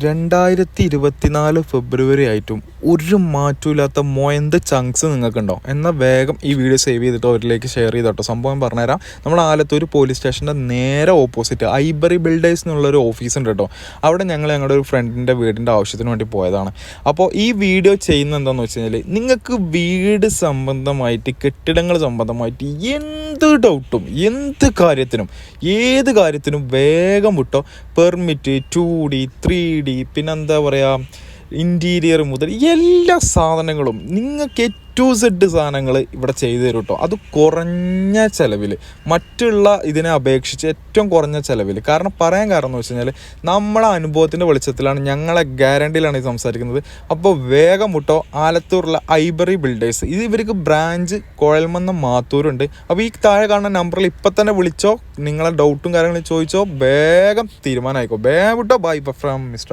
രണ്ടായിരത്തി ഇരുപത്തിനാല് ഫെബ്രുവരി ആയിട്ടും ഒരു മാറ്റമില്ലാത്ത മോയന്ത ചങ്ക്സ് നിങ്ങൾക്കുണ്ടോ? എന്നാൽ വേഗം ഈ വീഡിയോ സേവ് ചെയ്തിട്ട് അവരിലേക്ക് ഷെയർ ചെയ്തോട്ടോ. സംഭവം പറഞ്ഞുതരാം. നമ്മൾ ആലത്തൂർ പോലീസ് സ്റ്റേഷന്റെ നേരെ ഓപ്പോസിറ്റ് ഐബറി ബിൽഡേഴ്സ് എന്നുള്ളൊരു ഓഫീസ് ഉണ്ട് കേട്ടോ. അവിടെ ഞങ്ങൾ ഞങ്ങളുടെ ഒരു ഫ്രണ്ടിന്റെ വീടിന്റെ ആവശ്യത്തിന് വേണ്ടി പോയതാണ്. അപ്പോൾ ഈ വീഡിയോ ചെയ്യുന്ന എന്താണെന്ന് വെച്ച് കഴിഞ്ഞാൽ നിങ്ങൾക്ക് വീട് സംബന്ധമായിട്ട് കെട്ടിടങ്ങൾ സംബന്ധമായിട്ട് എന്ത് ഡൗട്ടും എന്ത് കാര്യത്തിനും ഏത് കാര്യത്തിനും വേഗം വിട്ടോ. Permit two D three D പിന്നെന്താ പറയുക ഇന്റീരിയർ മുതൽ എല്ലാ സാധനങ്ങളും നിങ്ങൾക്ക് ടു സെഡ് സാധനങ്ങൾ ഇവിടെ ചെയ്തു തരും കേട്ടോ അത് കുറഞ്ഞ ചിലവിൽ മറ്റുള്ള ഇതിനെ അപേക്ഷിച്ച് ഏറ്റവും കുറഞ്ഞ ചിലവിൽ കാരണം പറയാൻ കാരണം എന്ന് വെച്ച് കഴിഞ്ഞാൽ നമ്മളെ അനുഭവത്തിന്റെ വെളിച്ചത്തിലാണ് ഞങ്ങളെ ഗ്യാരണ്ടിയിലാണ് ഈ സംസാരിക്കുന്നത്. അപ്പോൾ വേഗം വിട്ടോ ആലത്തൂറുള്ള ഐബറി ബിൽഡേഴ്സ് ഇത് ഇവർക്ക് ബ്രാഞ്ച് കോഴൽമന്ന മാത്തൂരുണ്ട്. അപ്പോൾ ഈ താഴെ കാണുന്ന നമ്പറിൽ ഇപ്പം തന്നെ വിളിച്ചോ. നിങ്ങളെ ഡൗട്ടും കാര്യങ്ങളും ചോദിച്ചോ. വേഗം തീരുമാനമായിക്കോ. വേഗം വിട്ടോ ബൈ ഫ്രം മിസ്റ്റർ